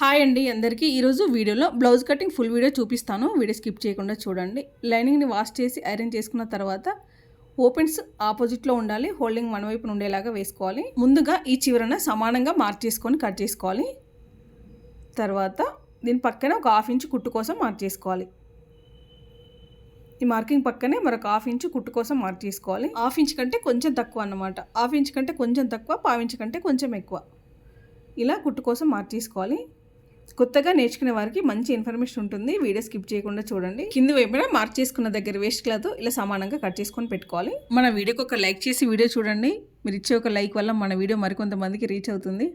Hi అండి అందరికీ. ఈరోజు వీడియోలో బ్లౌజ్ కటింగ్ ఫుల్ వీడియో చూపిస్తాను. వీడియో స్కిప్ చేయకుండా చూడండి. లైనింగ్ని వాష్ చేసి ఐరన్ చేసుకున్న తర్వాత ఓపెన్స్ ఆపోజిట్లో ఉండాలి. హోల్డింగ్ మన వైపున ఉండేలాగా వేసుకోవాలి. ముందుగా ఈ చివరన సమానంగా మార్క్ చేసుకొని కట్ చేసుకోవాలి. తర్వాత దీని పక్కన ఒక హాఫ్ ఇంచ్ కుట్టు కోసం మార్క్ చేసుకోవాలి. ఈ మార్కింగ్ పక్కనే మరొక హాఫ్ ఇంచ్ కుట్టు కోసం మార్క్ చేసుకోవాలి. హాఫ్ ఇంచ్ కంటే కొంచెం తక్కువ అన్నమాట. హాఫ్ ఇంచ్ కంటే కొంచెం తక్కువ పావు ఇంచ్ కంటే కొంచెం ఎక్కువ. ఇలా కుట్టు కోసం మార్క్ చేసుకోవాలి. కొత్తగా నేర్చుకునే వారికి మంచి ఇన్ఫర్మేషన్ ఉంటుంది. వీడియో స్కిప్ చేయకుండా చూడండి. కింది వైపున మార్క్ చేసుకున్న దగ్గర వేస్ట్ క్లాత్ ఇలా సమానంగా కట్ చేసుకొని పెట్టుకోవాలి. మన వీడియోకి ఒక లైక్ చేసి వీడియో చూడండి. మీరు ఇచ్చే ఒక లైక్ వల్ల మన వీడియో మరికొంతమందికి రీచ్ అవుతుంది.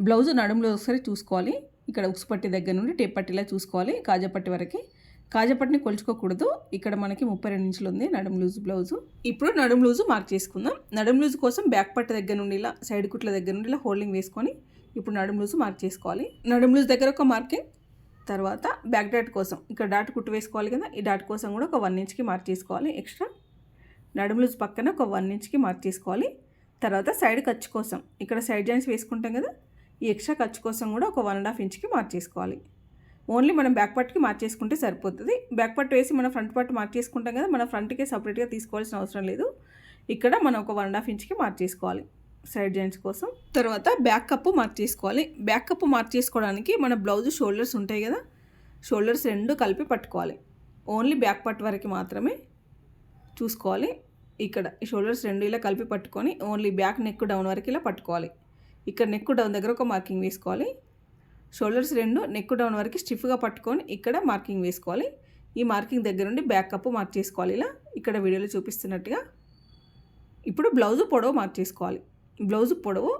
బ్లౌజ్ నడుములో ఒకసారి చూసుకోవాలి. ఇక్కడ ఉక్స్ పట్టి దగ్గర నుండి టేప్ పట్టిలా చూసుకోవాలి. కాజాపట్టి వరకు. కాజాపట్టిని కొలుచుకోకూడదు. ఇక్కడ మనకి ముప్పై రెండు ఇంచులు ఉంది నడుము లూజు బ్లౌజు. ఇప్పుడు నడుము లూజు మార్క్ చేసుకుందాం. నడుము లూజ్ కోసం బ్యాక్ పట్ట దగ్గర నుండి ఇలా సైడ్ కుట్ల దగ్గర నుండి ఇలా హోల్డింగ్ వేసుకొని ఇప్పుడు నడుము లూజు మార్క్ చేసుకోవాలి. నడుము లూజ్ దగ్గర ఒక మార్కింగ్ తర్వాత బ్యాక్ డాట్ కోసం. ఇక్కడ డాట్ కుట్టు వేసుకోవాలి కదా ఈ డాట్ కోసం కూడా ఒక వన్ ఇంచ్కి మార్క్ చేసుకోవాలి ఎక్స్ట్రా. నడుము లూజ్ పక్కన ఒక వన్ ఇంచ్కి మార్క్ చేసుకోవాలి. తర్వాత సైడ్ ఖర్చు కోసం. ఇక్కడ సైడ్ జాయింట్స్ వేసుకుంటాం కదా ఈ ఎక్స్ట్రా ఖర్చు కోసం కూడా ఒక వన్ అండ్ హాఫ్ ఇంచ్కి మార్క్ చేసుకోవాలి. ఓన్లీ మనం బ్యాక్ పార్ట్కి మార్క్ చేసుకుంటే సరిపోతుంది. బ్యాక్ పార్ట్ వేసి మనం ఫ్రంట్ పార్ట్ మార్క్ చేసుకుంటాం కదా మన ఫ్రంట్కే సపరేట్గా తీసుకోవాల్సిన అవసరం లేదు. ఇక్కడ మనం ఒక వన్ అండ్ హాఫ్ ఇంచ్కి మార్క్ చేసుకోవాలి. సైడ్ జాయింట్స్ కోసం. తర్వాత బ్యాక్ కప్పు మార్క్ చేసుకోవాలి. బ్యాక్ కప్పు మార్క్ చేసుకోవడానికి మన బ్లౌజ్ షోల్డర్స్ ఉంటాయి కదా. షోల్డర్స్ రెండు కలిపి పట్టుకోవాలి. ఓన్లీ బ్యాక్ పార్ట్ వరకు మాత్రమే చూసుకోవాలి. ఇక్కడ ఈ షోల్డర్స్ రెండు ఇలా కలిపి పట్టుకొని ఓన్లీ బ్యాక్ నెక్ డౌన్ వరకు ఇలా పట్టుకోవాలి. ఇక్కడ నెక్ డౌన్ దగ్గర ఒక మార్కింగ్ వేసుకోవాలి. షోల్డర్స్ రెండు నెక్ డౌన్ వరకు స్టిఫ్గా పట్టుకొని ఇక్కడ మార్కింగ్ వేసుకోవాలి. ఈ మార్కింగ్ దగ్గర నుండి బ్యాక్ కప్పు మార్క్ చేసుకోవాలి ఇలా. ఇక్కడ వీడియోలో చూపిస్తున్నట్టుగా. ఇప్పుడు బ్లౌజ్ పొడవు మార్క్ చేసుకోవాలి. బ్లౌజ్ పొడవు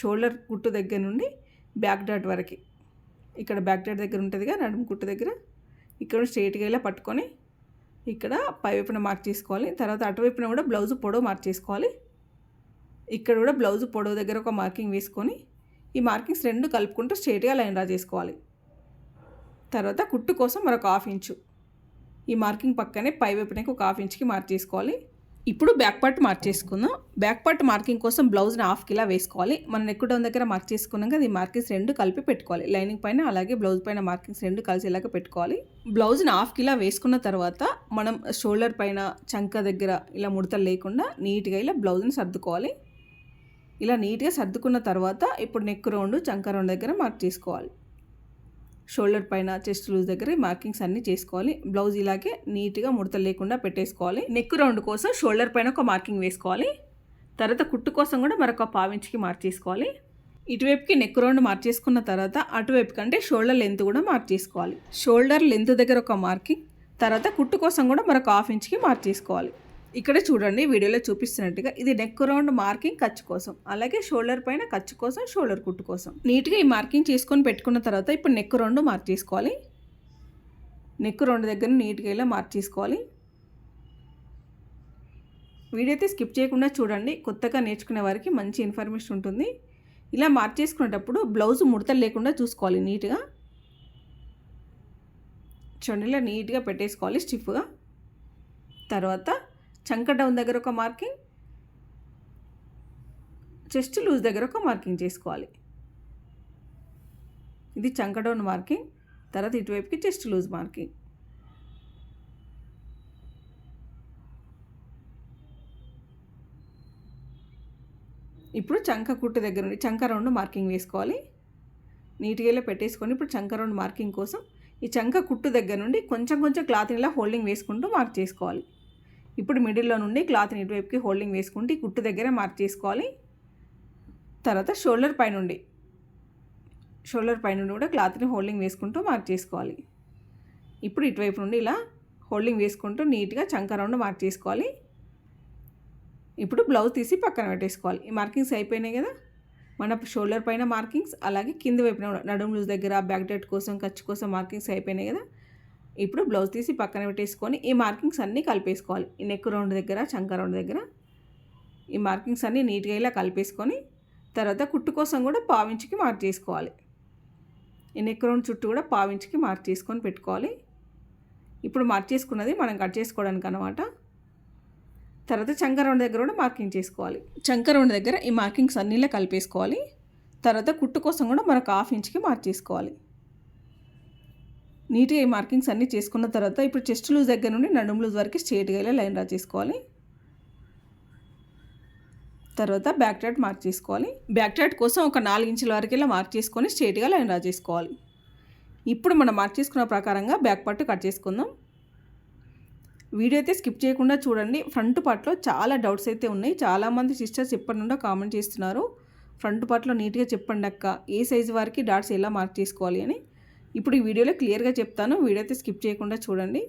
షోల్డర్ కుట్టు దగ్గర నుండి బ్యాక్ డాట్ వరకు. ఇక్కడ బ్యాక్ డాట్ దగ్గర ఉంటుందిగా నడుము కుట్టు దగ్గర. ఇక్కడ స్ట్రైట్గా ఇలా పట్టుకొని ఇక్కడ పై వైపున మార్క్ చేసుకోవాలి. తర్వాత అటువైపున కూడా బ్లౌజ్ పొడవు మార్క్ చేసుకోవాలి. ఇక్కడ కూడా బ్లౌజ్ పొడవు దగ్గర ఒక మార్కింగ్ వేసుకొని ఈ మార్కింగ్స్ రెండు కలుపుకుంటూ స్ట్రైట్గా లైన్ డ్రా చేసుకోవాలి. తర్వాత కుట్టు కోసం మరొక హాఫ్ ఇంచు. ఈ మార్కింగ్ పక్కనే పై వైపునకి ఒక హాఫ్ ఇంచ్కి మార్క్ చేసుకోవాలి. ఇప్పుడు బ్యాక్ పార్ట్ మార్క్ చేసుకుందాం. బ్యాక్ పార్ట్ మార్కింగ్ కోసం బ్లౌజ్ని హాఫ్ కిలా వేసుకోవాలి. మనం నెక్ డౌన్ దగ్గర మార్క్ చేసుకున్నాం అది మార్కింగ్స్ రెండు కలిపి పెట్టుకోవాలి. లైనింగ్ పైన అలాగే బ్లౌజ్ పైన మార్కింగ్స్ రెండు కలిసేలాగా పెట్టుకోవాలి. బ్లౌజ్ని హాఫ్ ఇలా వేసుకున్న తర్వాత మనం షోల్డర్ పైన చంక దగ్గర ఇలా ముడతలు లేకుండా నీట్గా ఇలా బ్లౌజ్ని సర్దుకోవాలి. ఇలా నీట్గా సర్దుకున్న తర్వాత ఇప్పుడు నెక్ రౌండ్ చంక రౌండ్ దగ్గర మార్క్ చేసుకోవాలి. షోల్డర్ పైన చెస్ట్ లూజ్ దగ్గర మార్కింగ్స్ అన్నీ చేసుకోవాలి. బ్లౌజ్ ఇలాగే నీట్గా ముడతలు లేకుండా పెట్టేసుకోవాలి. నెక్ రౌండ్ కోసం షోల్డర్ పైన ఒక మార్కింగ్ వేసుకోవాలి. తర్వాత కుట్టు కోసం కూడా మరొక పావించికి మార్చేసుకోవాలి. ఇటువైపుకి నెక్ రౌండ్ మార్చేసుకున్న తర్వాత అటువైపు కంటే షోల్డర్ లెంత్ కూడా మార్చేసుకోవాలి. షోల్డర్ లెంత్ దగ్గర ఒక మార్కింగ్ తర్వాత కుట్టు కోసం కూడా మరొక హాఫ్ ఇంచ్కి మార్చేసుకోవాలి. ఇక్కడే చూడండి వీడియోలో చూపిస్తున్నట్టుగా ఇది నెక్ రౌండ్ మార్కింగ్ ఖర్చు కోసం. అలాగే షోల్డర్ పైన ఖర్చు కోసం షోల్డర్ కుట్టు కోసం. నీట్గా ఈ మార్కింగ్ చేసుకొని పెట్టుకున్న తర్వాత ఇప్పుడు నెక్ రౌండ్ మార్క్ చేసుకోవాలి. నెక్ రౌండ్ దగ్గర నీట్గా ఇలా మార్క్ చేసుకోవాలి. వీడియో అయితే స్కిప్ చేయకుండా చూడండి కొత్తగా నేర్చుకునే వారికి మంచి ఇన్ఫర్మేషన్ ఉంటుంది. ఇలా మార్క్ చేసుకునేటప్పుడు బ్లౌజ్ ముడతలు లేకుండా చూసుకోవాలి నీట్గా. చూడండి ఇలా నీట్గా పెట్టేసుకోవాలి స్టిఫ్గా తర్వాత చంక డౌన్ దగ్గర ఒక మార్కింగ్ చెస్ట్ లూజ్ దగ్గర ఒక మార్కింగ్ చేసుకోవాలి. ఇది చంక డౌన్ మార్కింగ్ తర్వాత ఇటువైపుకి చెస్ట్ లూజ్ మార్కింగ్. ఇప్పుడు చంక కుట్టు దగ్గర నుండి చంక రౌండ్ మార్కింగ్ వేసుకోవాలి. నీట్గా పెట్టేసుకొని ఇప్పుడు చంక రౌండ్ మార్కింగ్ కోసం ఈ చంక కుట్టు దగ్గర నుండి కొంచెం కొంచెం క్లాత్ని ఇలా హోల్డింగ్ వేసుకుంటూ మార్క్ చేసుకోవాలి. ఇప్పుడు మిడిల్లో నుండి క్లాత్ని ఇటువైపుకి హోల్డింగ్ వేసుకుంటే కుట్టు దగ్గర మార్క్ చేసుకోవాలి. తర్వాత షోల్డర్ పైనుండి షోల్డర్ పైనుండి కూడా క్లాత్ని హోల్డింగ్ వేసుకుంటూ మార్క్ చేసుకోవాలి. ఇప్పుడు ఇటువైపు నుండి ఇలా హోల్డింగ్ వేసుకుంటూ నీట్గా చంక రౌండ్ మార్క్ చేసుకోవాలి. ఇప్పుడు బ్లౌజ్ తీసి పక్కన పెట్టేసుకోవాలి. ఈ మార్కింగ్స్ అయిపోయినాయి కదా? మన షోల్డర్ పైన మార్కింగ్స్ అలాగే కింద వైపున నడుము లూజ్ దగ్గర బ్యాక్ డెట్ కోసం ఖర్చు కోసం మార్కింగ్స్ అయిపోయినాయి కదా? ఇప్పుడు బ్లౌజ్ తీసి పక్కన పెట్టేసుకొని ఈ మార్కింగ్స్ అన్నీ కలిపేసుకోవాలి. ఈ నెక్ రౌండ్ దగ్గర చంక రౌండ్ దగ్గర. ఈ మార్కింగ్స్ అన్నీ నీట్గా ఇలా కలిపేసుకొని తర్వాత కుట్టు కోసం కూడా పావించికి మార్క్ చేసుకోవాలి. ఈ నెక్ రౌండ్ చుట్టూ కూడా పావించికి మార్క్ చేసుకొని పెట్టుకోవాలి. ఇప్పుడు మార్క్ చేసుకున్నది మనం కట్ చేసుకోవడానికి అనమాట తర్వాత చంక రౌండ్ దగ్గర కూడా మార్కింగ్ చేసుకోవాలి. చంక రౌండ్ దగ్గర ఈ మార్కింగ్స్ అన్నీలా కలిపేసుకోవాలి. తర్వాత కుట్టు కోసం కూడా మనకు హాఫ్ ఇంచ్కి మార్క్ చేసుకోవాలి. నీట్గా ఈ మార్కింగ్స్ అన్నీ చేసుకున్న తర్వాత ఇప్పుడు చెస్ట్ లూజ్ దగ్గర నుండి నడుము లూజ్ వరకు స్ట్రేట్గా ఇలా లైన్ డ్రా చేసుకోవాలి. తర్వాత బ్యాక్ టాట్ మార్క్ చేసుకోవాలి. బ్యాక్ టాట్ కోసం ఒక నాలుగు ఇంచుల వరకు ఇలా మార్క్ చేసుకొని స్ట్రేట్గా లైన్ డ్రా చేసుకోవాలి. ఇప్పుడు మనం మార్క్ చేసుకున్న ప్రకారంగా బ్యాక్ పార్ట్ కట్ చేసుకుందాం. వీడియో అయితే స్కిప్ చేయకుండా చూడండి. ఫ్రంట్ పార్ట్లో చాలా డౌట్స్ అయితే ఉన్నాయి. చాలామంది సిస్టర్స్ ఎప్పటి నుండో కామెంట్ చేస్తున్నారు. ఫ్రంట్ పార్ట్లో నీట్గా చెప్పండి అక్క. ఏ సైజు వారికి డాట్స్ ఎలా మార్క్ చేసుకోవాలి అని. ఇప్పుడు ఈ వీడియోలో క్లియర్గా చెప్తాను. వీడియో అయితే స్కిప్ చేయకుండా చూడండి.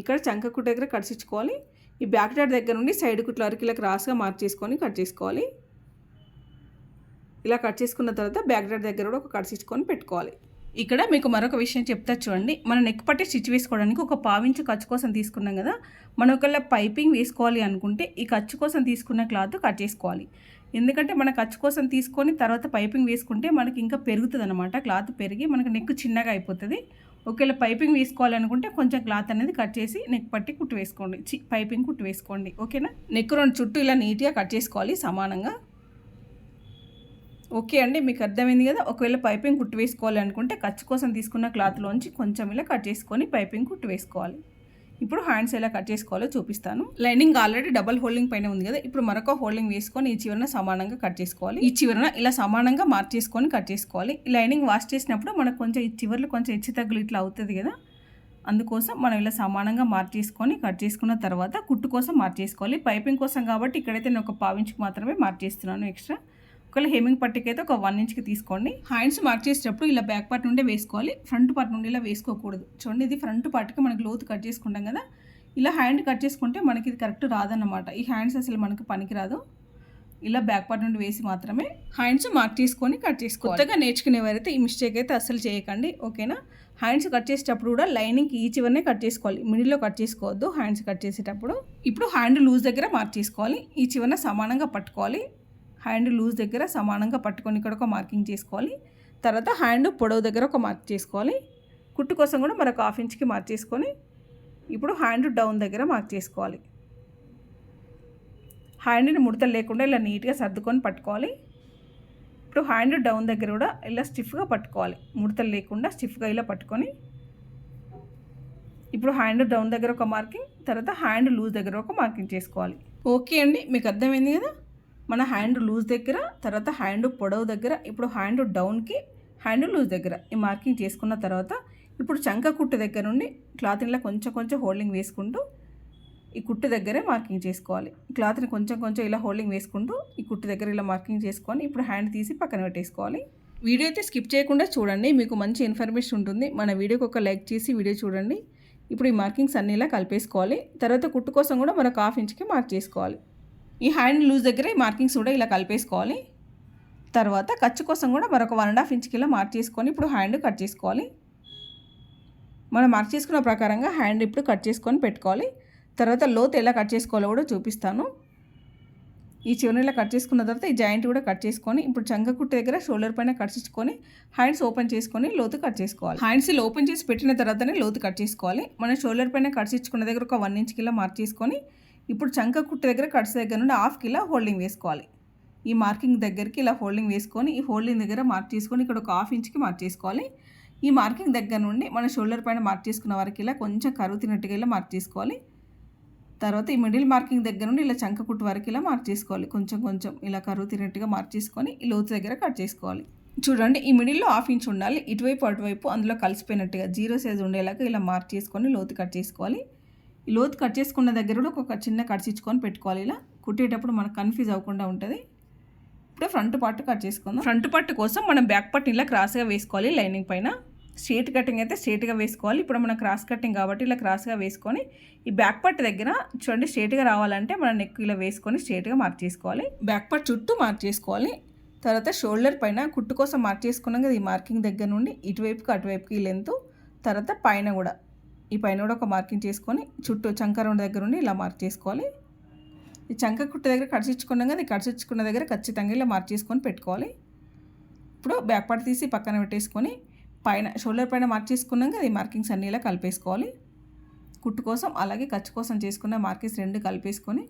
ఇక్కడ చంకకుట్ట దగ్గర కడిచించుకోవాలి ఈ బ్యాక్ డాట్ దగ్గర నుండి సైడ్ కుట్ల వరకు ఇలా క్రాస్గా మార్క్ చేసుకొని కట్ చేసుకోవాలి. ఇలా కట్ చేసుకున్న తర్వాత బ్యాక్ డాట్ దగ్గర కూడా ఒక కడిచించుకొని పెట్టుకోవాలి. ఇక్కడ మీకు మరొక విషయం చెప్తా చూడండి. మనం నెక్ పట్టి స్టిచ్ వేసుకోవడానికి ఒక పావించు ఖర్చు కోసం తీసుకున్నాం కదా. మనం ఒకవేళ పైపింగ్ వేసుకోవాలి అనుకుంటే ఈ ఖర్చు కోసం తీసుకున్న క్లాత్ కట్ చేసుకోవాలి. ఎందుకంటే మన ఖర్చు కోసం తీసుకొని తర్వాత పైపింగ్ వేసుకుంటే మనకి ఇంకా పెరుగుతుంది అనమాట క్లాత్ పెరిగి మనకు నెక్ చిన్నగా అయిపోతుంది. ఒకవేళ పైపింగ్ వేసుకోవాలనుకుంటే కొంచెం క్లాత్ అనేది కట్ చేసి నెక్ పట్టి కుట్టు వేసుకోండి. చి పైపింగ్ కుట్టు వేసుకోండి. ఓకేనా? నెక్ రెండు చుట్టూ ఇలా నీట్గా కట్ చేసుకోవాలి సమానంగా. ఓకే అండి మీకు అర్థమైంది కదా? ఒకవేళ పైపింగ్ కుట్టు వేసుకోవాలి అనుకుంటే ఖర్చు కోసం తీసుకున్న క్లాత్లోంచి కొంచెం ఇలా కట్ చేసుకొని పైపింగ్ కుట్టు వేసుకోవాలి. ఇప్పుడు హ్యాండ్స్ ఎలా కట్ చేసుకోవాలో చూపిస్తాను. లైనింగ్ ఆల్రెడీ డబల్ హోల్డింగ్ పైన ఉంది కదా? ఇప్పుడు మరొక హోల్డింగ్ వేసుకొని ఈ చివరన సమానంగా కట్ చేసుకోవాలి. ఈ చివరన ఇలా సమానంగా మార్క్ చేసుకొని కట్ చేసుకోవాలి. ఈ లైనింగ్ వాష్ చేసినప్పుడు మనకు కొంచెం ఈ చివర్లు కొంచెం హెచ్చు తగ్గులు ఇట్లా అవుతుంది కదా? అందుకోసం మనం ఇలా సమానంగా మార్క్ చేసుకొని కట్ చేసుకున్న తర్వాత కుట్టు కోసం మార్క్ చేసుకోవాలి. పైపింగ్ కోసం కాబట్టి ఇక్కడైతే నేను ఒక పావించుకు మాత్రమే మార్క్ చేస్తున్నాను ఎక్స్ట్రా. ఒకవేళ హెమింగ్ పట్టికి అయితే ఒక వన్ ఇంచ్కి తీసుకోండి. హ్యాండ్స్ మార్క్ చేసేటప్పుడు ఇలా బ్యాక్ పార్ట్ నుండే వేసుకోవాలి. ఫ్రంట్ పార్ట్ నుండి ఇలా వేసుకోకూడదు. చూడండి ఇది ఫ్రంట్ పార్ట్కి మనకి లోతు కట్ చేసుకుంటాం కదా. ఇలా హ్యాండ్ కట్ చేసుకుంటే మనకి ఇది కరెక్ట్ రాదన్నమాట. ఈ హ్యాండ్స్ అసలు మనకి పనికిరాదు. ఇలా బ్యాక్ పార్ట్ నుండి వేసి మాత్రమే హ్యాండ్స్ మార్క్ చేసుకొని కట్ చేసుకో కొత్తగా నేర్చుకునేవారైతే ఈ మిస్టేక్ అయితే అసలు చేయకండి. ఓకేనా హ్యాండ్స్ కట్ చేసేటప్పుడు కూడా లైనింగ్కి ఈ చివరనే కట్ చేసుకోవాలి. మిడిల్లో కట్ చేసుకోవద్దు హ్యాండ్స్ కట్ చేసేటప్పుడు. ఇప్పుడు హ్యాండ్ లూజ్ దగ్గర మార్క్ చేసుకోవాలి. ఈ చివరిన సమానంగా పట్టుకోవాలి. హ్యాండ్ లూజ్ దగ్గర సమానంగా పట్టుకొని ఇక్కడ ఒక మార్కింగ్ చేసుకోవాలి. తర్వాత హ్యాండ్ పొడవు దగ్గర ఒక మార్క్ చేసుకోవాలి. కుట్టు కోసం కూడా మరొక హాఫ్ ఇంచ్కి మార్క్ చేసుకొని ఇప్పుడు హ్యాండ్ డౌన్ దగ్గర మార్క్ చేసుకోవాలి. హ్యాండ్ని ముడతలు లేకుండా ఇలా నీట్గా సర్దుకొని పట్టుకోవాలి. ఇప్పుడు హ్యాండ్ డౌన్ దగ్గర కూడా ఇలా స్టిఫ్గా పట్టుకోవాలి. ముడతలు లేకుండా స్టిఫ్గా ఇలా పట్టుకొని ఇప్పుడు హ్యాండ్ డౌన్ దగ్గర ఒక మార్కింగ్ తర్వాత హ్యాండ్ లూజ్ దగ్గర ఒక మార్కింగ్ చేసుకోవాలి. ఓకే అండి మీకు అర్థమైంది కదా? మన హ్యాండ్ లూజ్ దగ్గర తర్వాత హ్యాండ్ పొడవు దగ్గర ఇప్పుడు హ్యాండ్ డౌన్కి హ్యాండ్ లూజ్ దగ్గర ఈ మార్కింగ్ చేసుకున్న తర్వాత ఇప్పుడు చంక కుట్టు దగ్గర నుండి క్లాత్ ఇలా కొంచెం కొంచెం హోల్డింగ్ వేసుకుంటూ ఈ కుట్టు దగ్గరే మార్కింగ్ చేసుకోవాలి. క్లాత్ని కొంచెం కొంచెం ఇలా హోల్డింగ్ వేసుకుంటూ ఈ కుట్టు దగ్గర ఇలా మార్కింగ్ చేసుకొని ఇప్పుడు హ్యాండ్ తీసి పక్కన పెట్టేసుకోవాలి. వీడియో అయితే స్కిప్ చేయకుండా చూడండి మీకు మంచి ఇన్ఫర్మేషన్ ఉంటుంది. మన వీడియోకి ఒక లైక్ చేసి వీడియో చూడండి. ఇప్పుడు ఈ మార్కింగ్స్ అన్నీ ఇలా కలిపేసుకోవాలి. తర్వాత కుట్టు కోసం కూడా మనకు హాఫ్ ఇంచ్కి మార్క్ చేసుకోవాలి. ఈ హ్యాండ్ లూజ్ దగ్గర ఈ మార్కింగ్స్ కూడా ఇలా కలిపేసుకోవాలి. తర్వాత ఖర్చు కోసం కూడా మరొక వన్ అండ్ హాఫ్ ఇంచ్కి ఇలా మార్క్ చేసుకొని ఇప్పుడు హ్యాండ్ కట్ చేసుకోవాలి. మనం మార్క్ చేసుకున్న ప్రకారంగా హ్యాండ్ ఇప్పుడు కట్ చేసుకొని పెట్టుకోవాలి. తర్వాత లోతు ఎలా కట్ చేసుకోవాలో కూడా చూపిస్తాను. ఈ చివరిని ఇలా కట్ చేసుకున్న తర్వాత ఈ జాయింట్ కూడా కట్ చేసుకొని ఇప్పుడు చంక కుట్టు దగ్గర షోల్డర్ పైన కట్టించుకొని హ్యాండ్స్ ఓపెన్ చేసుకొని లోతు కట్ చేసుకోవాలి. హ్యాండ్స్ ఇలా ఓపెన్ చేసి పెట్టిన తర్వాతనే లోతు కట్ చేసుకోవాలి. మనం షోల్డర్ పైన కట్టించుకున్న దగ్గర ఒక వన్ ఇంచ్ కిలో మార్క్ చేసుకొని ఇప్పుడు చంక కుట్టు దగ్గర కట్స్ దగ్గర నుండి హాఫ్కి ఇలా హోల్డింగ్ వేసుకోవాలి. ఈ మార్కింగ్ దగ్గరికి ఇలా హోల్డింగ్ వేసుకొని ఈ హోల్డింగ్ దగ్గర మార్క్ చేసుకొని ఇక్కడ ఒక హాఫ్ ఇంచ్కి మార్క్ చేసుకోవాలి. ఈ మార్కింగ్ దగ్గర నుండి మన షోల్డర్ పైన మార్క్ చేసుకున్న వరకు ఇలా కొంచెం కరువు తిన్నట్టుగా ఇలా మార్క్ చేసుకోవాలి. తర్వాత ఈ మిడిల్ మార్కింగ్ దగ్గర నుండి ఇలా చంక కుట్టు వరకు ఇలా మార్క్ చేసుకోవాలి. కొంచెం కొంచెం ఇలా కరువు తిన్నట్టుగా మార్క్ చేసుకొని ఈ లోతు దగ్గర కట్ చేసుకోవాలి. చూడండి ఈ మిడిల్లో హాఫ్ ఇంచ్ ఉండాలి. ఇటువైపు అటువైపు అందులో కలిసిపోయినట్టుగా జీరో సైజ్ ఉండేలాగా ఇలా మార్క్ చేసుకొని లోతు కట్ చేసుకోవాలి. ఈ లోతు కట్ చేసుకున్న దగ్గర కూడా ఒక చిన్న కట్సిచ్చుకొని పెట్టుకోవాలి. ఇలా కుట్టేటప్పుడు మనకు కన్ఫ్యూజ్ అవ్వకుండా ఉంటుంది. ఇప్పుడు ఫ్రంట్ పార్ట్ కట్ చేసుకుందాం. ఫ్రంట్ పార్ట్ కోసం మనం బ్యాక్ పార్ట్ ఇలా క్రాస్గా వేసుకోవాలి లైనింగ్ పైన. స్ట్రేట్ కటింగ్ అయితే స్ట్రేట్గా వేసుకోవాలి. ఇప్పుడు మనం క్రాస్ కటింగ్ కాబట్టి ఇలా క్రాస్గా వేసుకొని ఈ బ్యాక్ పార్ట్ దగ్గర చూడండి స్ట్రేట్గా రావాలంటే మనం నెక్ ఇలా వేసుకొని స్ట్రేట్గా మార్క్ చేసుకోవాలి. బ్యాక్ పార్ట్ చుట్టూ మార్క్ చేసుకోవాలి. తర్వాత షోల్డర్ పైన కుట్టు కోసం మార్క్ చేసుకున్నాం కదా ఈ మార్కింగ్ దగ్గర నుండి. ఇటువైపుకి అటువైపుకి లెంత్. తర్వాత పైన కూడా. ఈ పైన కూడా ఒక మార్కింగ్ చేసుకొని చుట్టూ చంక రెండు దగ్గర ఉండి ఇలా మార్క్ చేసుకోవాలి. ఈ చంక కుట్ట దగ్గర కడిచిచ్చుకున్నాం కదా కడిచిచ్చుకున్న దగ్గర ఖచ్చితంగా ఇలా మార్క్ చేసుకొని పెట్టుకోవాలి. ఇప్పుడు బ్యాక్ పార్ట్ తీసి పక్కన పెట్టేసుకొని పైన షోల్డర్ పైన మార్క్ చేసుకున్నాం కదా ఈ మార్కింగ్స్ అన్నీ ఇలా కలిపేసుకోవాలి. కుట్టు కోసం అలాగే ఖర్చు కోసం చేసుకున్న మార్కింగ్స్ రెండు కలిపేసుకొని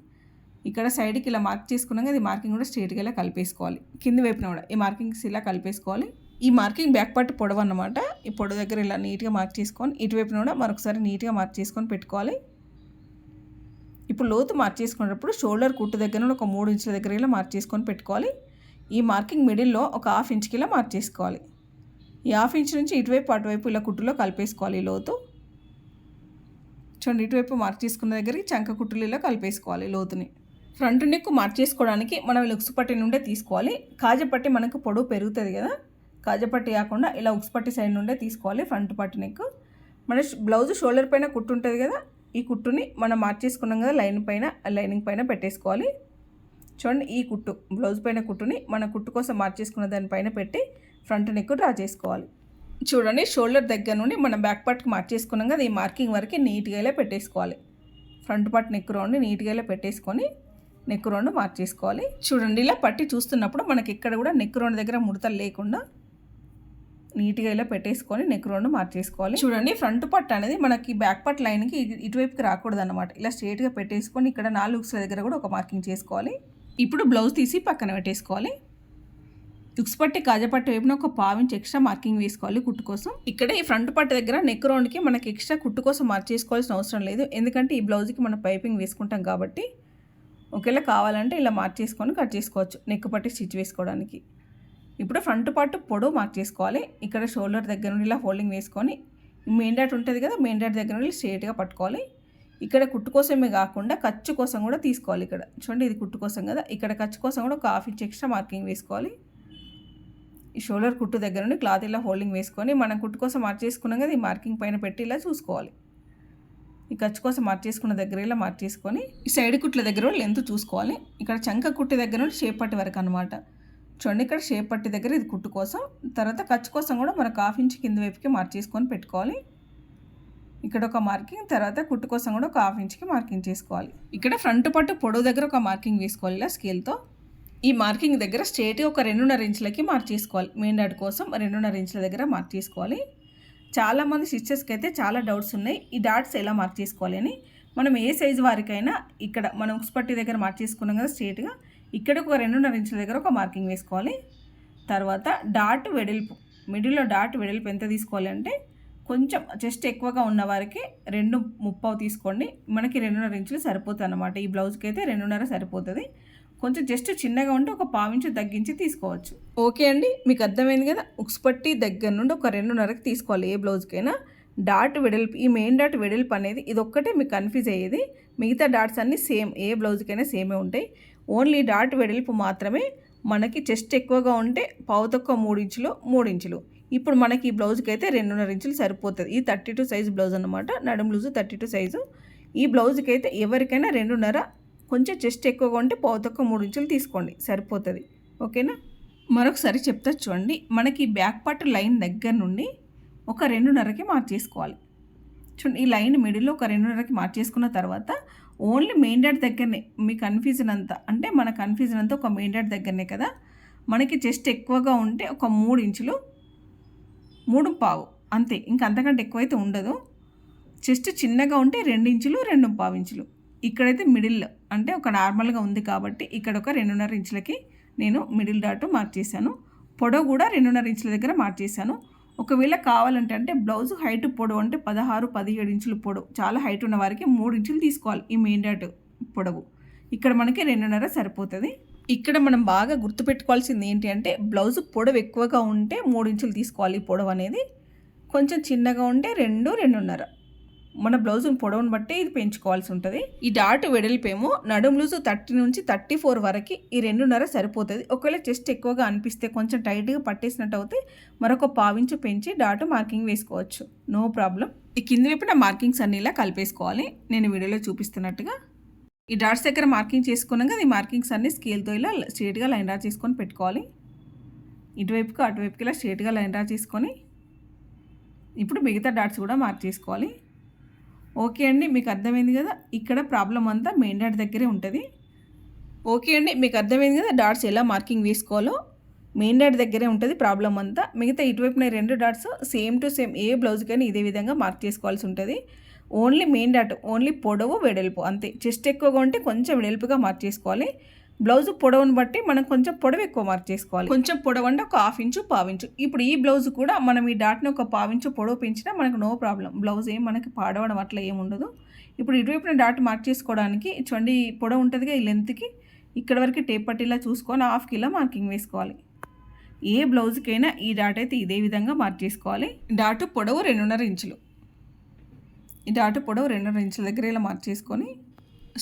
ఇక్కడ సైడ్కి ఇలా మార్క్ చేసుకున్నాం కదా ఈ మార్కింగ్ కూడా స్ట్రేట్గా ఇలా కలిపేసుకోవాలి. కింది వైపున కూడా ఈ మార్కింగ్స్ ఇలా కలిపేసుకోవాలి. ఈ మార్కింగ్ బ్యాక్ పార్ట్ పొడవు అనమాట ఈ పొడవు దగ్గర ఇలా నీట్గా మార్క్ చేసుకొని ఇటువైపున కూడా మరొకసారి నీట్గా మార్క్ చేసుకొని పెట్టుకోవాలి. ఇప్పుడు లోతు మార్క్ చేసుకునేటప్పుడు షోల్డర్ కుట్టు దగ్గర నుండి ఒక మూడు ఇంచుల దగ్గర ఇలా మార్క్ చేసుకొని పెట్టుకోవాలి. ఈ మార్కింగ్ మిడిల్లో ఒక హాఫ్ ఇంచ్కి ఇలా మార్క్ చేసుకోవాలి. ఈ హాఫ్ ఇంచ్ నుంచి ఇటువైపు అటువైపు ఇలా కుట్టులో కలిపేసుకోవాలి లోతు. చూడండి ఇటువైపు మార్క్ చేసుకున్న దగ్గరికి చంక కుట్టులు ఇలా కలిపేసుకోవాలి లోతుని. ఫ్రంట్ నెక్ మార్క్ చేసుకోవడానికి మనం లుక్స్ పట్టి నుండే తీసుకోవాలి. కాజపట్టి మనకు పొడవు పెరుగుతుంది కదా. కాజపట్టి కాకుండా ఇలా ఉక్స్పట్టి సైడ్ నుండే తీసుకోవాలి ఫ్రంట్ పట్టి నెక్ మన బ్లౌజ్ షోల్డర్ పైన కుట్టు ఉంటుంది కదా ఈ కుట్టుని మనం మార్చేసుకున్నాం కదా లైన్ పైన లైనింగ్ పైన పెట్టేసుకోవాలి. చూడండి ఈ కుట్టు బ్లౌజ్ పైన కుట్టుని మన కుట్టు కోసం మార్చేసుకున్న దానిపైన పెట్టి ఫ్రంట్ నెక్ డ్రా చేసుకోవాలి. చూడండి షోల్డర్ దగ్గర నుండి మనం బ్యాక్ పార్ట్కి మార్చేసుకున్నాం కదా ఈ మార్కింగ్ వరకు నీట్గా ఇలా పెట్టేసుకోవాలి. ఫ్రంట్ పార్ట్ నెక్ రౌండ్ నీట్గా ఇలా పెట్టేసుకొని నెక్ రౌండ్ మార్చేసుకోవాలి చూడండి ఇలా పట్టి చూస్తున్నప్పుడు మనకి ఇక్కడ కూడా నెక్ రౌండ్ దగ్గర ముడతలు లేకుండా నీట్గా ఇలా పెట్టేసుకొని నెక్ రౌండ్ మార్చేసుకోవాలి. చూడండి ఫ్రంట్ పట్ అనేది మనకి బ్యాక్ పట్ లైన్కి ఇటువైపుకి రాకూడదు అనమాట ఇలా స్ట్రేట్గా పెట్టేసుకొని ఇక్కడ నాలుగు ఉక్స్ల దగ్గర కూడా ఒక మార్కింగ్ చేసుకోవాలి. ఇప్పుడు బ్లౌజ్ తీసి పక్కన పెట్టేసుకోవాలి. ఉక్స్ పట్టి కాజపట్టి వైపున ఒక పావించి ఎక్స్ట్రా మార్కింగ్ వేసుకోవాలి కుట్టు కోసం. ఇక్కడ ఈ ఫ్రంట్ పట్టు దగ్గర నెక్ రౌండ్కి మనకి ఎక్స్ట్రా కుట్టు కోసం మార్క్ చేసుకోవాల్సిన అవసరం లేదు. ఎందుకంటే ఈ బ్లౌజ్కి మనం పైపింగ్ వేసుకుంటాం కాబట్టి ఒకవేళ కావాలంటే ఇలా మార్చేసుకొని కట్ చేసుకోవచ్చు. నెక్ పట్టి స్టిచ్ వేసుకోవడానికి. ఇప్పుడు ఫ్రంట్ పార్ట్ పొడవు మార్క్ చేసుకోవాలి. ఇక్కడ షోల్డర్ దగ్గర నుండి ఇలా ఫోల్డింగ్ వేసుకొని మెయిన్ డాట్ ఉంటుంది కదా మెయిన్ డాట్ దగ్గర నుండి స్ట్రేట్గా పట్టుకోవాలి. ఇక్కడ కుట్టు కోసమే కాకుండా ఖర్చు కోసం కూడా తీసుకోవాలి ఇక్కడ. చూడండి ఇది కుట్టు కోసం కదా. ఇక్కడ ఖర్చు కోసం కూడా ఒక హాఫ్ ఇంచ్ ఎక్స్ట్రా మార్కింగ్ వేసుకోవాలి. ఈ షోల్డర్ కుట్టు దగ్గర నుండి క్లాత్ ఇలా హోల్డింగ్ వేసుకొని మనం కుట్టు కోసం మార్క్ చేసుకున్నాం కదా ఈ మార్కింగ్ పైన పెట్టి ఇలా చూసుకోవాలి. ఈ ఖర్చు కోసం మార్చేసుకున్న దగ్గర ఇలా మార్చేసుకొని ఈ సైడ్ కుట్ల దగ్గర లెంత్ చూసుకోవాలి. ఇక్కడ చంక కుట్టు దగ్గర నుండి షేప్ పట్టి వరకు అనమాట చూడండి ఇక్కడ షేప్ పట్టి దగ్గర ఇది కుట్టు కోసం. తర్వాత ఖర్చు కోసం కూడా మనకు హాఫ్ ఇంచ్ కింద వైపుకి మార్క్ చేసుకొని పెట్టుకోవాలి. ఇక్కడ ఒక మార్కింగ్ తర్వాత కుట్టు కోసం కూడా ఒక హాఫ్ ఇంచ్కి మార్కింగ్ చేసుకోవాలి. ఇక్కడ ఫ్రంట్ పట్టు పొడవు దగ్గర ఒక మార్కింగ్ వేసుకోవాలి ఇలా స్కేల్తో ఈ మార్కింగ్ దగ్గర స్ట్రేట్గా ఒక రెండున్నర ఇంచులకి మార్క్ చేసుకోవాలి. మెయిన్ డాట్ కోసం రెండున్నర ఇంచుల దగ్గర మార్క్ చేసుకోవాలి. చాలామంది స్టిచెస్కి అయితే చాలా డౌట్స్ ఉన్నాయి. ఈ డాట్స్ ఎలా మార్క్ చేసుకోవాలి అని. మనం ఏ సైజు వారికైనా ఇక్కడ మనం ఉక్స్ పట్టి దగ్గర మార్క్ చేసుకున్నాం కదా స్ట్రేట్గా ఇక్కడ ఒక రెండున్నర ఇంచుల దగ్గర ఒక మార్కింగ్ వేసుకోవాలి. తర్వాత డాట్ వెడల్పు మిడిల్లో డాట్ వెడల్పు ఎంత తీసుకోవాలి అంటే కొంచెం జస్ట్ ఎక్కువగా ఉన్న వారికి రెండు ముప్పావు తీసుకోండి. మనకి రెండున్నర ఇంచులు సరిపోతుంది అనమాట ఈ బ్లౌజ్కి అయితే రెండున్నర సరిపోతుంది. కొంచెం జస్ట్ చిన్నగా ఉంటే ఒక పావించు తగ్గించి తీసుకోవచ్చు. ఓకే అండి మీకు అర్థమైంది కదా? ఉక్స్ పట్టి దగ్గర నుండి ఒక రెండున్నరకి తీసుకోవాలి ఏ బ్లౌజ్కైనా. డాట్ వెడల్పు ఈ మెయిన్ డాట్ వెడల్పు అనేది ఇది ఒక్కటే మీకు కన్ఫ్యూజ్ అయ్యేది. మిగతా డాట్స్ అన్నీ సేమ్ ఏ బ్లౌజ్కైనా సేమే ఉంటాయి. ఓన్లీ డాట్ వెడల్పు మాత్రమే మనకి చెస్ట్ ఎక్కువగా ఉంటే పావు తక్కువ మూడు ఇంచులు మూడు ఇంచులు ఇప్పుడు మనకి ఈ బ్లౌజ్కి అయితే రెండున్నర ఇంచులు సరిపోతుంది. ఈ థర్టీ టూ సైజ్ బ్లౌజ్ అనమాట నడుము లూజు థర్టీ టూ సైజు. ఈ బ్లౌజ్కి అయితే ఎవరికైనా రెండున్నర కొంచెం చెస్ట్ ఎక్కువగా ఉంటే పావు తక్కువ మూడు ఇంచులు తీసుకోండి. సరిపోతుంది. ఓకేనా? మరొకసారి చెప్తా చూడండి. మనకి బ్యాక్ పార్ట్ లైన్ దగ్గర నుండి ఒక రెండున్నరకి మార్చేసుకోవాలి. చూడండి ఈ లైన్ మిడిల్లో ఒక రెండున్నరకి మార్చేసుకున్న తర్వాత ఓన్లీ మెయిన్ డాట్ దగ్గరనే మీ కన్ఫ్యూజన్ అంతా. అంటే మన కన్ఫ్యూజన్ అంతా ఒక మెయిన్ డాట్ దగ్గరనే కదా? మనకి చెస్ట్ ఎక్కువగా ఉంటే ఒక మూడు ఇంచులు మూడు పావు. అంతే ఇంక అంతకంటే ఎక్కువైతే ఉండదు. చెస్ట్ చిన్నగా ఉంటే రెండు ఇంచులు రెండు పావు ఇంచులు. ఇక్కడైతే మిడిల్ అంటే ఒక నార్మల్గా ఉంది కాబట్టి ఇక్కడ ఒక రెండున్నర ఇంచులకి నేను మిడిల్ డాట్ మార్క్ చేశాను పొడవు కూడా రెండున్నర ఇంచుల దగ్గర మార్క్ చేశాను ఒకవేళ కావాలంటే అంటే బ్లౌజ్ హైట్ పొడవు అంటే పదహారు పదిహేడు ఇంచులు పొడవు. చాలా హైట్ ఉన్న వారికి మూడు ఇంచులు తీసుకోవాలి ఈ మెయిన్ డాట్ పొడవు. ఇక్కడ మనకి రెండున్నర సరిపోతుంది. ఇక్కడ మనం బాగా గుర్తుపెట్టుకోవాల్సింది ఏంటి అంటే బ్లౌజ్ పొడవు ఎక్కువగా ఉంటే మూడు ఇంచులు తీసుకోవాలి ఈ పొడవు అనేది. కొంచెం చిన్నగా ఉంటే రెండు రెండున్నర. మన బ్లౌజ్ పొడవును బట్టి ఇది పెంచుకోవాల్సి ఉంటుంది. ఈ డాట్ వెడల్పేమో నడుము లూజు థర్టీ నుంచి థర్టీ ఫోర్ వరకు ఈ రెండున్నర సరిపోతుంది. ఒకవేళ చెస్ట్ ఎక్కువగా అనిపిస్తే కొంచెం టైట్గా పట్టేసినట్టు అయితే మరొక పావించు పెంచి డాట్ మార్కింగ్ వేసుకోవచ్చు. No problem. ఈ కింద వైపున మార్కింగ్స్ అన్ని ఇలా కలిపేసుకోవాలి. నేను వీడియోలో చూపిస్తున్నట్టుగా. ఈ డాట్స్ దగ్గర మార్కింగ్ చేసుకున్నాక ఈ మార్కింగ్స్ అన్ని స్కేల్తో ఇలా స్ట్రేట్గా లైన్ డ్రా చేసుకొని పెట్టుకోవాలి. ఇటువైపుకి అటువైపుకి ఇలా స్ట్రేట్గా లైన్ డ్రా చేసుకొని ఇప్పుడు మిగతా డాట్స్ కూడా మార్క్ చేసుకోవాలి. ఓకే అండి మీకు అర్థమైంది కదా? ఇక్కడ ప్రాబ్లం అంతా మెయిన్ డాట్ దగ్గరే ఉంటుంది. ఓకే అండి మీకు అర్థమైంది కదా? డాట్స్ ఎలా మార్కింగ్ వేసుకోవాలో? మెయిన్ డాట్ దగ్గరే ఉంటుంది ప్రాబ్లం అంతా. మిగతా ఇటువైపున రెండు డాట్స్ సేమ్ టు సేమ్ ఏ బ్లౌజ్కైనా ఇదే విధంగా మార్క్ చేసుకోవాల్సి ఉంటుంది. ఓన్లీ మెయిన్ డాట్ ఓన్లీ పొడవు వెడల్పు అంతే. చెస్ట్ ఎక్కువగా ఉంటే కొంచెం వెడల్పుగా మార్క్ చేసుకోవాలి. బ్లౌజ్ పొడవును బట్టి మనం కొంచెం పొడవు ఎక్కువ మార్క్ చేసుకోవాలి. కొంచెం పొడవు అంటే ఒక హాఫ్ ఇంచు పావించు ఇప్పుడు ఈ బ్లౌజ్ కూడా మనం ఈ డాట్ని ఒక పావించు పొడవు పెంచినా మనకు నో ప్రాబ్లం బ్లౌజ్ ఏం మనకి పాడవడం అట్లా ఏముండదు ఇప్పుడు ఇటువైపున డాట్ మార్క్ చేసుకోవడానికి చూడండి పొడవు ఉంటుందిగా ఈ లెంత్కి ఇక్కడ వరకు టేప్ పట్టేలా చూసుకొని హాఫ్ కిలో మార్కింగ్ వేసుకోవాలి. ఏ బ్లౌజ్కైనా ఈ డాట్ అయితే ఇదే విధంగా మార్క్ చేసుకోవాలి. డాటు పొడవు రెండున్నర ఇంచులు ఈ డాటు పొడవు రెండున్నర ఇంచుల దగ్గర ఇలా మార్క్ చేసుకొని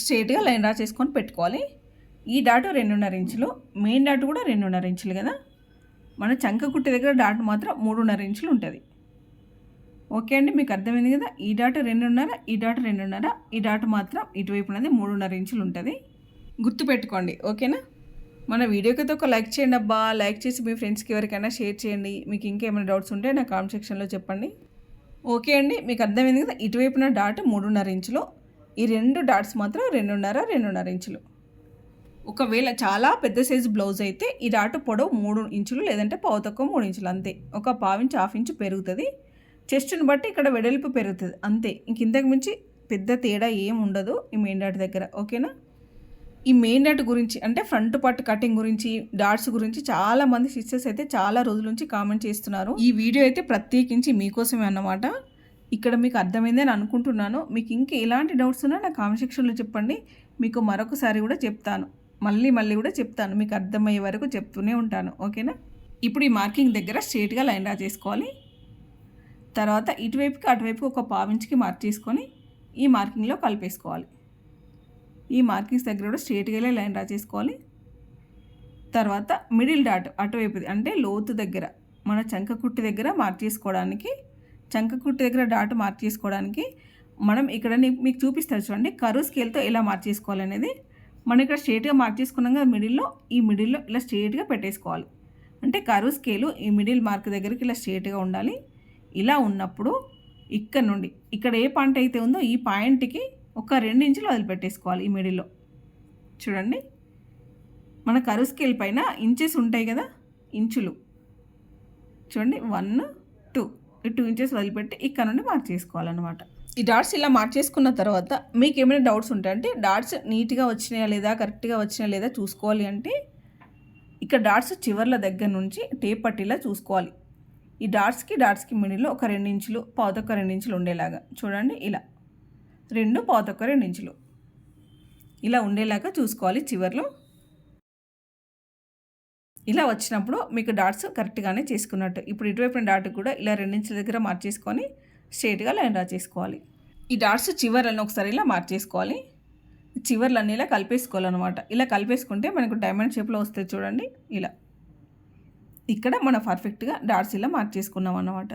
స్ట్రేట్గా లైన్ డ్రా చేసుకొని పెట్టుకోవాలి. ఈ డాటు రెండున్నర ఇంచులు మెయిన్ డాటు కూడా రెండున్నర ఇంచులు కదా? మన చంక కుట్టి దగ్గర డాట్ మాత్రం మూడున్నర ఇంచులు ఉంటుంది. ఓకే అండి మీకు అర్థమైంది కదా? ఈ డాట్ రెండున్నర ఈ డాట్ రెండున్నర ఈ డాట్ మాత్రం ఇటువైపు ఉన్నది మూడున్నర ఇంచులు ఉంటుంది. గుర్తుపెట్టుకోండి ఓకేనా? మన వీడియోకి ఒక లైక్ చేయండి అబ్బా. లైక్ చేసి మీ ఫ్రెండ్స్కి ఎవరికైనా షేర్ చేయండి. మీకు ఇంకేమైనా డౌట్స్ ఉంటే నా కామెంట్ సెక్షన్లో చెప్పండి. ఓకే అండి మీకు అర్థమైంది కదా? ఇటువైపున డాట్ మూడున్నర ఇంచులు ఈ రెండు డాట్స్ మాత్రం రెండున్నర రెండున్నర ఇంచులు. ఒకవేళ చాలా పెద్ద సైజు బ్లౌజ్ అయితే ఈ డాటు పొడవు మూడు ఇంచులు లేదంటే పావు తక్కువ మూడు ఇంచులు అంతే. ఒక పావు ఇంచు హాఫ్ ఇంచు పెరుగుతుంది. చెస్ట్ని బట్టి ఇక్కడ వెడల్పు పెరుగుతుంది అంతే. ఇంక ఇంతకు మించి పెద్ద తేడా ఏం ఉండదు ఈ మెయిన్ డాట్ దగ్గర ఓకేనా? ఈ మెయిన్ డాట్ గురించి అంటే ఫ్రంట్ పార్ట్ కటింగ్ గురించి డాట్స్ గురించి చాలా మంది సిస్టర్స్ అయితే చాలా రోజుల నుంచి కామెంట్ చేస్తున్నారు. ఈ వీడియో అయితే ప్రత్యేకించి మీకోసమే అన్నమాట. ఇక్కడ మీకు అర్థమైందని అనుకుంటున్నాను. మీకు ఇంకా ఎలాంటి డౌట్స్ ఉన్నా నా కామెంట్ సెక్షన్లో చెప్పండి. మీకు మరొకసారి కూడా చెప్తాను. మళ్ళీ మళ్ళీ కూడా చెప్తాను. మీకు అర్థమయ్యే వరకు చెప్తూనే ఉంటాను. ఓకేనా? ఇప్పుడు ఈ మార్కింగ్ దగ్గర స్ట్రేట్గా లైన్ డ్రా చేసుకోవాలి. తర్వాత ఇటువైపుకి అటువైపు ఒక పావించికి మార్క్ చేసుకొని ఈ మార్కింగ్లో కలిపేసుకోవాలి. ఈ మార్కింగ్స్ దగ్గర కూడా స్ట్రేట్గా లైన్ డ్రా చేసుకోవాలి. తర్వాత మిడిల్ డాట్ అటువైపుది అంటే లోతు దగ్గర మన చంకకుట్టి దగ్గర మార్క్ చేసుకోవడానికి చంకకుట్టి దగ్గర డాట్ మార్క్ చేసుకోవడానికి మనం ఇక్కడ మీకు చూపిస్తారు చూడండి. కరువు స్కేల్తో ఎలా మార్క్ చేసుకోవాలనేది మనం ఇక్కడ స్ట్రేట్గా మార్క్ చేసుకున్నాం కదా మిడిల్లో ఈ మిడిల్లో ఇలా స్ట్రేట్గా పెట్టేసుకోవాలి. అంటే కరువు స్కేలు ఈ మిడిల్ మార్క్ దగ్గరికి ఇలా స్ట్రేట్గా ఉండాలి. ఇలా ఉన్నప్పుడు ఇక్కడ నుండి ఇక్కడ ఏ పాయింట్ అయితే ఉందో ఈ పాయింట్కి ఒక రెండు ఇంచులు వదిలిపెట్టేసుకోవాలి ఈ మిడిల్లో చూడండి. మన కరువు స్కేల్ పైన ఇంచెస్ ఉంటాయి కదా ఇంచులు. చూడండి వన్ టూ టూ ఇంచెస్ వదిలిపెట్టి ఇక్కడ నుండి మార్క్ చేసుకోవాలన్నమాట. ఈ డాట్స్ ఇలా మార్చేసుకున్న తర్వాత మీకు ఏమైనా డౌట్స్ ఉంటాయంటే డాట్స్ నీట్గా వచ్చినాయా లేదా కరెక్ట్గా వచ్చినాయా లేదా చూసుకోవాలి అంటే ఇక్కడ డాట్స్ చివర్ల దగ్గర నుంచి టేప్ పట్టేలా చూసుకోవాలి. ఈ డాట్స్కి డాట్స్కి మిడిల్లో ఒక రెండు ఇంచులు పావుతొక్క రెండు ఇంచులు ఉండేలాగా చూడండి ఇలా. రెండు పావుతొక్క రెండు ఇంచులు. ఇలా ఉండేలాగా చూసుకోవాలి చివర్లో. ఇలా వచ్చినప్పుడు మీకు డాట్స్ కరెక్ట్గానే చేసుకున్నట్టు. ఇప్పుడు ఇటువైపున డాట్ కూడా ఇలా రెండించుల దగ్గర మార్చేసుకొని స్ట్రేట్గా లైన్ డ్రా చేసుకోవాలి. ఈ డాట్స్ చివర్లను ఒకసారి ఇలా మార్చేసుకోవాలి చివర్లన్నీ ఇలా కలిపేసుకోవాలన్నమాట. ఇలా కలిపేసుకుంటే మనకు డైమండ్ షేప్లో వస్తుంది చూడండి. ఇలా. ఇక్కడ మనం పర్ఫెక్ట్గా డాట్స్ ఇలా మార్చేసుకున్నాం అన్నమాట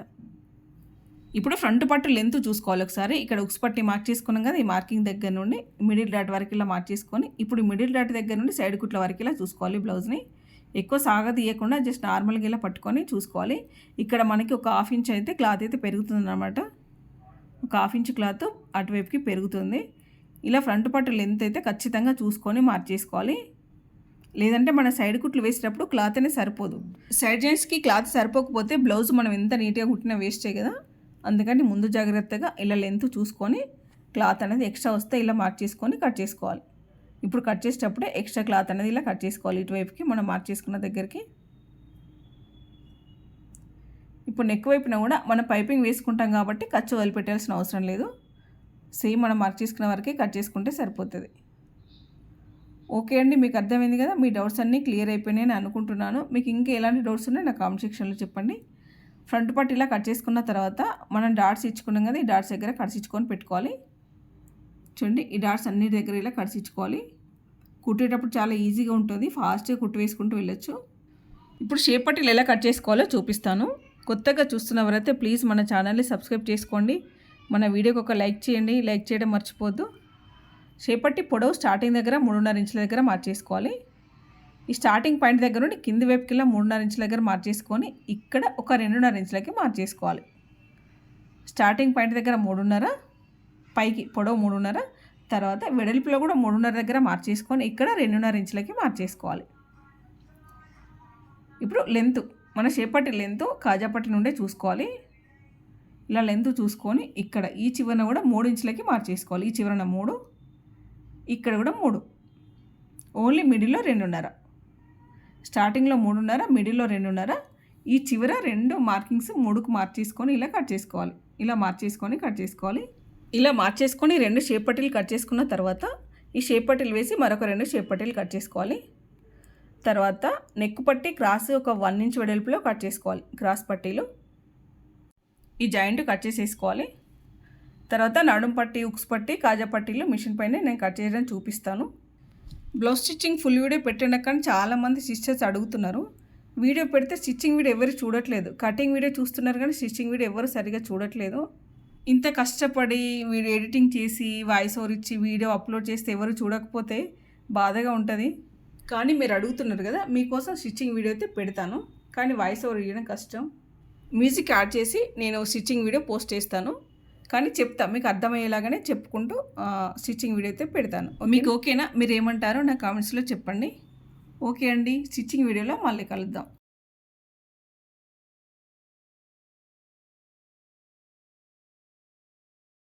ఇప్పుడు ఫ్రంట్ పట్టు లెంత్ చూసుకోవాలి ఒకసారి. ఇక్కడ ఉక్స్ పట్టి మార్క్ చేసుకున్నాం కదా ఈ మార్కింగ్ దగ్గర నుండి మిడిల్ డాట్ వరకు ఇలా మార్క్ చేసుకొని ఇప్పుడు మిడిల్ డాట్ దగ్గర నుండి సైడ్ కుట్ల వరకు ఇలా చూసుకోవాలి బ్లౌజ్ని. ఎక్కువ సాగదీయకుండా జస్ట్ నార్మల్గా ఇలా పట్టుకొని చూసుకోవాలి. ఇక్కడ మనకి ఒక హాఫ్ ఇంచ్ అయితే క్లాత్ అయితే పెరుగుతుంది అనమాట ఒక హాఫ్ ఇంచ్ క్లాత్ అటువైపుకి పెరుగుతుంది. ఇలా ఫ్రంట్ పట్టు లెంత్ అయితే ఖచ్చితంగా చూసుకొని మార్చేసుకోవాలి లేదంటే మన సైడ్ కుట్లు వేసేటప్పుడు క్లాత్ అనేది సరిపోదు. సైడ్ జాయింట్స్కి క్లాత్ సరిపోకపోతే బ్లౌజ్ మనం ఎంత నీట్గా కుట్టినా వేస్టే కదా. అందుకని ముందు జాగ్రత్తగా ఇలా లెంత్ చూసుకొని క్లాత్ అనేది ఎక్స్ట్రా వస్తే ఇలా మార్క్ చేసుకొని కట్ చేసుకోవాలి. ఇప్పుడు కట్ చేసేటప్పుడే ఎక్స్ట్రా క్లాత్ అనేది ఇలా కట్ చేసుకోవాలి ఇటువైపుకి మనం మార్క్ చేసుకున్న దగ్గరికి. ఇప్పుడు నెక్ వైపున కూడా మనం పైపింగ్ వేసుకుంటాం కాబట్టి ఖర్చు వదిలిపెట్టాల్సిన అవసరం లేదు. సేమ్ మనం మార్క్ చేసుకున్న వరకే కట్ చేసుకుంటే సరిపోతుంది. ఓకే అండి మీకు అర్థమైంది కదా? మీ డౌట్స్ అన్నీ క్లియర్ అయిపోయినాయని అనుకుంటున్నాను. మీకు ఇంకా ఎలాంటి డౌట్స్ ఉన్నాయో నా కామెంట్ సెక్షన్లో చెప్పండి. ఫ్రంట్ పార్ట్ ఇలా కట్ చేసుకున్న తర్వాత మనం డాట్స్ ఇచ్చుకున్నాం కదా ఈ డాట్స్ దగ్గర కట్స్ ఇచ్చుకొని పెట్టుకోవాలి. చూడండి ఈ డాట్స్ అన్ని దగ్గర ఇలా కడిచిచ్చుకోవాలి కుట్టేటప్పుడు చాలా ఈజీగా ఉంటుంది. ఫాస్ట్గా కుట్టు వేసుకుంటూ వెళ్ళొచ్చు. ఇప్పుడు షేప్ పట్టీలు ఎలా కట్ చేసుకోవాలో చూపిస్తాను. కొత్తగా చూస్తున్నవారైతే ప్లీజ్ మన ఛానల్ని సబ్స్క్రైబ్ చేసుకోండి. మన వీడియోకి ఒక లైక్ చేయండి. లైక్ చేయడం మర్చిపోద్దు చేపట్టి పొడవు స్టార్టింగ్ దగ్గర మూడున్నర ఇంచుల దగ్గర మార్చేసుకోవాలి ఈ స్టార్టింగ్ పాయింట్ దగ్గర నుండి కింది వైపుకిలా మూడున్నర ఇంచుల దగ్గర మార్చేసుకొని ఇక్కడ ఒక రెండున్నర ఇంచులకి మార్చేసుకోవాలి స్టార్టింగ్ పాయింట్ దగ్గర మూడున్నర పైకి పొడవు మూడున్నర తర్వాత వెడల్పులో కూడా మూడున్నర దగ్గర మార్చేసుకొని ఇక్కడ రెండున్నర ఇంచులకి మార్చేసుకోవాలి. ఇప్పుడు లెంత్ మన చేపట్టి లెంత్ కాజాపట్టి నుండే చూసుకోవాలి. ఇలా లెంత్ చూసుకొని ఇక్కడ ఈ చివరన కూడా మూడు ఇంచులకి మార్చేసుకోవాలి. ఈ చివరన మూడు ఇక్కడ కూడా మూడు. ఓన్లీ మిడిల్లో రెండున్నర. స్టార్టింగ్లో మూడున్నర మిడిల్లో రెండున్నర. ఈ చివర రెండు మార్కింగ్స్ మూడుకు మార్చేసుకొని ఇలా కట్ చేసుకోవాలి. ఇలా మార్చేసుకొని కట్ చేసుకోవాలి. ఇలా మార్చేసుకొని రెండు షేప్ పట్టీలు కట్ చేసుకున్న తర్వాత ఈ షేప్ పట్టీలు వేసి మరొక రెండు షేప్ పట్టీలు కట్ చేసుకోవాలి. తర్వాత నెక్ పట్టి క్రాస్ ఒక వన్ ఇంచ్ వెడల్పులో కట్ చేసుకోవాలి క్రాస్ పట్టీలు. ఈ జాయింట్ కట్ చేసేసుకోవాలి. తర్వాత నడుం పట్టి ఉక్స్ పట్టి కాజా పట్టీలు మిషన్ పైన నేను కట్ చేయడం చూపిస్తాను. బ్లౌజ్ స్టిచ్చింగ్ ఫుల్ వీడియో పెట్టిన కానీ చాలామంది సిస్టర్స్ అడుగుతున్నారు. వీడియో పెడితే స్టిచ్చింగ్ వీడియో ఎవరు చూడట్లేదు. కటింగ్ వీడియో చూస్తున్నారు కానీ స్టిచ్చింగ్ వీడియో ఎవరు సరిగా చూడట్లేదు. ఇంత కష్టపడి వీడియో ఎడిటింగ్ చేసి వాయిస్ ఓవర్ ఇచ్చి వీడియో అప్లోడ్ చేస్తే ఎవరు చూడకపోతే బాధగా ఉంటుంది. కానీ మీరు అడుగుతున్నారు కదా మీకోసం స్టిచ్చింగ్ వీడియో అయితే పెడతాను. కానీ వాయిస్ ఓవర్ ఇవ్వడం కష్టం. మ్యూజిక్ యాడ్ చేసి నేను స్టిచ్చింగ్ వీడియో పోస్ట్ చేస్తాను. కానీ చెప్తా మీకు అర్థమయ్యేలాగానే చెప్పుకుంటూ స్టిచ్చింగ్ వీడియో అయితే పెడతాను. మీకు ఓకేనా? మీరు ఏమంటారో నా కామెంట్స్లో చెప్పండి. ఓకే అండి. స్టిచ్చింగ్ వీడియోలో మళ్ళీ కలుద్దాం.